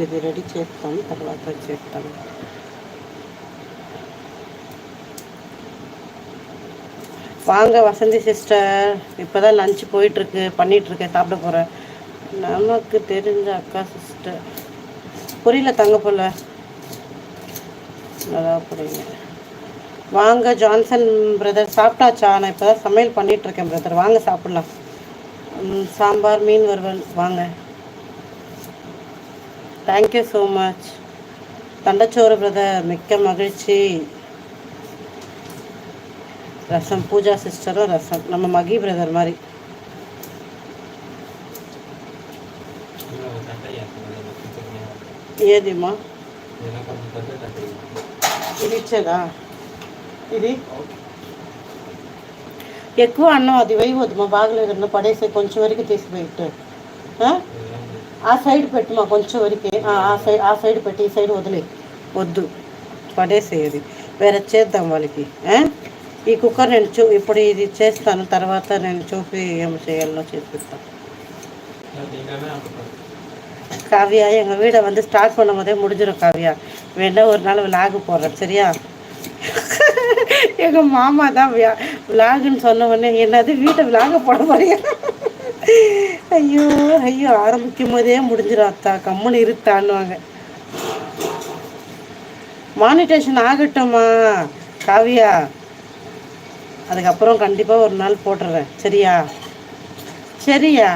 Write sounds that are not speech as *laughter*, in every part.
ఇది రెడీ చేస్తాం తర్వాత చేస్తాం வாங்க வசந்தி சிஸ்டர் இப்போ தான் லஞ்ச் போயிட்டுருக்கு பண்ணிகிட்ருக்கேன் சாப்பிட போகிறேன் நமக்கு தெரிஞ்ச அக்கா சிஸ்டர் புரியல தங்க போல நல்லா புரியுங்க வாங்க ஜான்சன் பிரதர் சாப்பிட்டாச்சா நான் இப்போ தான் சமையல் பண்ணிகிட்ருக்கேன் பிரதர் வாங்க சாப்பிட்லாம் சாம்பார் மீன் வறுவல் வாங்க தேங்க்யூ ஸோ மச் தண்டச்சோறு பிரதர் மிக்க மகிழ்ச்சி ரசம் பூஜா சிஸ்டரும் ரசம் நம்ம மகி பிரதர் மாதிரி ఏదిమ్మా ఇది ఇచ్చేదా ఇది ఎక్కువ అన్నం అది వేయవద్దు మా బాగలేదన్న పడేసే కొంచెం వరకు తీసి పెట్టు ఆ సైడ్ పెట్టుమా కొంచెం వరకు ఆ సైడ్ ఆ సైడ్ పెట్టి ఈ సైడ్ వదిలే వద్దు పడేసేది వేరే చేద్దాం వాళ్ళకి ఈ కుక్కర్ నేను చూ ఇప్పుడు ఇది చేస్తాను తర్వాత నేను చూపి ఏం చేయాలో చేపిస్తాను காவியா எங்கள் வீடை வந்து ஸ்டார்ட் பண்ணும் போதே முடிஞ்சிடும் காவியா வேணா ஒரு நாள் விலாகு போடுறேன் சரியா *laughs* எங்கள் மாமா தான் வியா விலாகுன்னு சொன்ன உடனே என்னது வீட்டை விலாக போட போறியா ஐயோ ஐயோ ஆரம்பிக்கும் போதே முடிஞ்சிடும் அத்தா. கம்முன்னு இருத்தான்னுவாங்க. மானிட்டேஷன் ஆகட்டும்மா காவியா. அதுக்கப்புறம் கண்டிப்பாக ஒரு நாள் போட்டுடுறேன் சரியா? சரியா?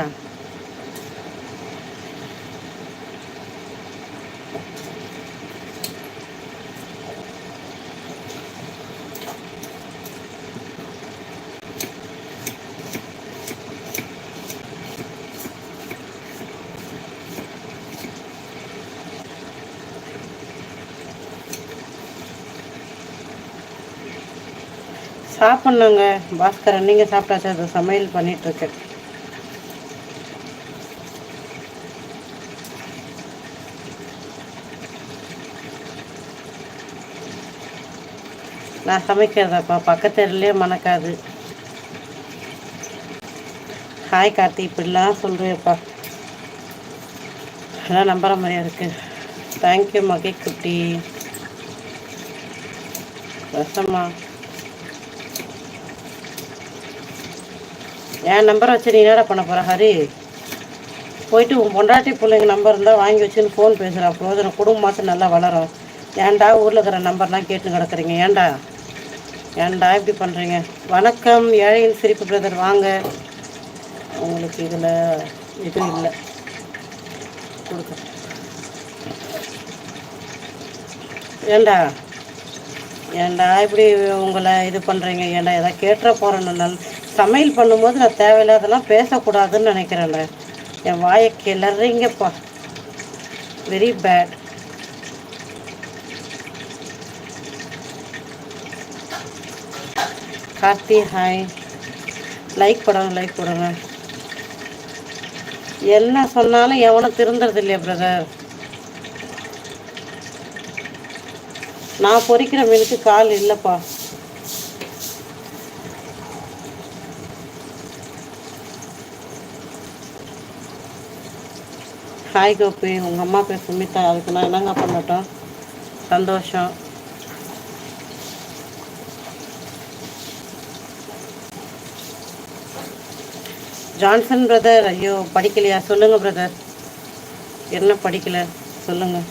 சாப்பிட்ணுங்க. பாஸ்கரன் நீங்கள் சாப்பிட்டாச்சு அது சமையல் பண்ணிகிட்ருக்கேன் நான் சமைக்கிறதாப்பா பக்கத்துலேயே மணக்காது. ஹாய் கார்த்தி. இப்படிலாம் சொல்கிறேப்பா எல்லாம் நம்புகிற மாதிரியா இருக்குது தேங்க்யூ மகை குட்டி. ரசமா? என் நம்பரை வச்சு நீ என்னடா பண்ண போகிற ஹரி? போயிட்டு உன் பொண்டாட்டி பிள்ளைங்க நம்பர் இருந்தால் வாங்கி வச்சுன்னு ஃபோன் பேசுகிறா பிரோஜனம் குடும்பமாச்சும் நல்லா வளரும். ஏன்டா ஊரில் இருக்கிற நம்பர்லாம் கேட்டு கிடக்குறீங்க? ஏன்டா? ஏன்டா இப்படி பண்ணுறீங்க வணக்கம் ஏழையின் சிரிப்பு பிரதர் வாங்க. உங்களுக்கு இதில் இது இல்லை. கொடுக்க ஏண்டா ஏன்டா இப்படி உங்களை இது பண்ணுறீங்க ஏன்டா எதாவது கேட்டுற போகிறேன்னு நல் சமையல் பண்ணும்போது நான் தேவையில்லாதெல்லாம் பேசக்கூடாதுன்னு நினைக்கிறேன்ல. என் வாயை கிளறீங்கப்பா. Very bad Karthi hi like போடுங்க லைக் போடுங்க. என்ன சொன்னாலும் எவனும் திருந்துறது இல்லையா பிரதர் நான் பொறிக்கிற மீனுக்கு கால் இல்லைப்பா. ஹாய் கோபி உங்கள் அம்மா பேர் சுமிதா. அதுக்கு நான் என்னங்க பண்ணட்டும்? சந்தோஷம். ஜான்சன் பிரதர் ஐயோ படிக்கலையா? சொல்லுங்கள் பிரதர் என்ன படிக்கலை? சொல்லுங்கள்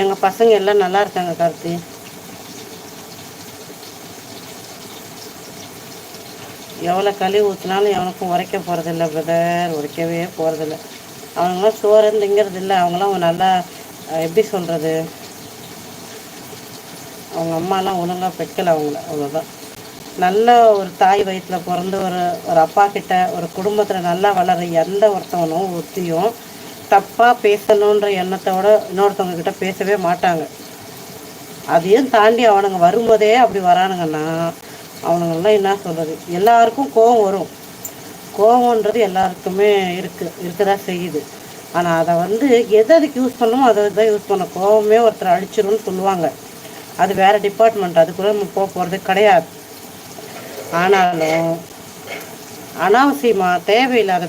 எங்கள் பசங்க எல்லாம் நல்லா இருக்காங்க கார்த்தி. எவ்வளோ களி ஊற்றினாலும் எவனுக்கும் உரைக்க போகிறதில்ல பிரதர் உரைக்கவே போகிறதில்ல அவங்களாம் சோறு இல்லை அவங்களாம் நல்லா எப்படி சொல்கிறது அவங்க அம்மாலாம் ஒழுங்காக பெக்கலை அவங்கள அவ்வளோதான் நல்ல ஒரு தாய் வயிற்றில் பிறந்து ஒரு ஒரு அப்பா கிட்ட ஒரு குடும்பத்தில் நல்லா வளர எந்த ஒருத்தவனும் ஒத்தியும் தப்பாக பேசணுன்ற எண்ணத்தோட இன்னொருத்தவங்க கிட்ட பேசவே மாட்டாங்க. அதையும் தாண்டி அவனுங்க வரும்போதே அப்படி வரானுங்கன்னா அவனுங்கெல்லாம் என்ன சொல்கிறது எல்லாருக்கும் கோபம் வரும். கோபன்றது எல்லாருக்குமே இருக்குது இருக்க தான் செய்யுது. ஆனால் அதை வந்து எது அதுக்கு யூஸ் பண்ணணுமோ அதை தான் யூஸ் பண்ண கோபமே ஒருத்தர் அழிச்சிரும்னு சொல்லுவாங்க. அது வேறு டிபார்ட்மெண்ட் அதுக்குள்ளே நம்ம போக போகிறது கிடையாது. ஆனாலும் அனாவசியமாக தேவையில்லாத